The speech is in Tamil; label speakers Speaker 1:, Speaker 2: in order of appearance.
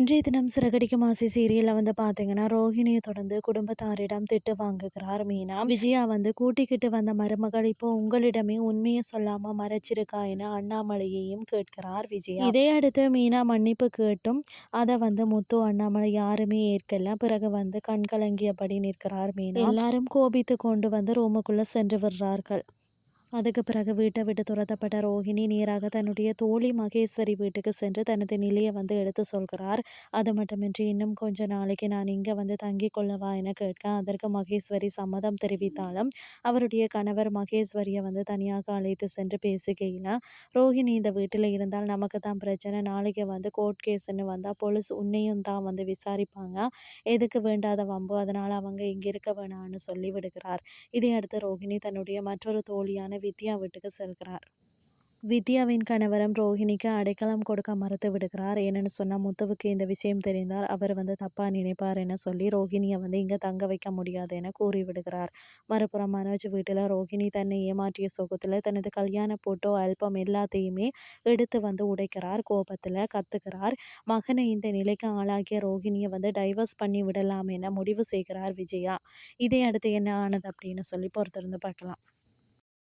Speaker 1: இன்றைய தினம் சிறகடிக்கும் ஆசை சீரியலில் வந்து பார்த்தீங்கன்னா ரோஹிணியை தொடர்ந்து குடும்பத்தாரிடம் திட்டு வாங்குகிறார் மீனா. விஜயா வந்து கூட்டிக்கிட்டு வந்த மருமகள் இப்போ உங்களிடமே உண்மையை சொல்லாம மறைச்சிருக்கா என அண்ணாமலையையும் கேட்கிறார் விஜயா. இதே அடுத்து மீனா மன்னிப்பு கேட்டும். அதை வந்து முத்து அண்ணாமலை யாருமே ஏற்கல. பிறகு வந்து கண்கலங்கியபடி நிற்கிறார் மீனா. எல்லாரும் கோபித்து கொண்டு வந்து ரூமுக்குள்ள சென்று விடுறார்கள். அதுக்கு பிறகு வீட்டை விட்டு துரத்தப்பட்ட ரோஹிணி நேராக தன்னுடைய தோழி மகேஸ்வரி வீட்டுக்கு சென்று தனது நிலையை வந்து எடுத்து சொல்கிறார். அது மட்டுமின்றி இன்னும் கொஞ்ச நாளைக்கு நான் இங்கே வந்து தங்கி கொள்ளவா என கேட்க அதற்கு மகேஸ்வரி சம்மதம் தெரிவித்தாலும் அவருடைய கணவர் மகேஸ்வரியை வந்து தனியாக அழைத்து சென்று பேசுகையில் ரோஹிணி இந்த வீட்டில் இருந்தால் நமக்கு தான் பிரச்சனை. நாளைக்கு வந்து கோர்ட் கேஸ்ன்னு வந்தால் போலீஸ் உன்னையும் தான் வந்து விசாரிப்பாங்க. எதுக்கு வேண்டாத வம்பு? அதனால் அவங்க இங்கே இருக்க வேணாம்னு சொல்லி விடுகிறார். இதையடுத்து ரோஹிணி தன்னுடைய மற்றொரு தோழியான வித்யா வீட்டுக்கு செல்கிறார். வித்யாவின் கணவரும் ரோஹிணிக்கு அடைக்கலம் கொடுக்க மறுத்து விடுகிறார். ஏன்னு சொன்னால் முத்துவுக்கு இந்த விஷயம் தெரிந்தால் அவர் வந்து தப்பாக நினைப்பார் என சொல்லி ரோஹிணியை வந்து இங்கே தங்க வைக்க முடியாது என கூறிவிடுகிறார். மறுபுறம் மனோஜ் வீட்டில் ரோஹிணி தன்னை ஏமாற்றிய சுகத்தில் தனது கல்யாண போட்டோ அல்பம் எல்லாத்தையுமே எடுத்து வந்து உடைக்கிறார். கோபத்தில் கத்துக்கிறார் மகனை இந்த நிலைக்கு ஆளாகிய ரோஹிணியை வந்து டைவர்ஸ் பண்ணி விடலாம் என முடிவு செய்கிறார் விஜயா. இதை அடுத்து என்ன ஆனது அப்படின்னு சொல்லி பொறுத்திருந்து பார்க்கலாம்.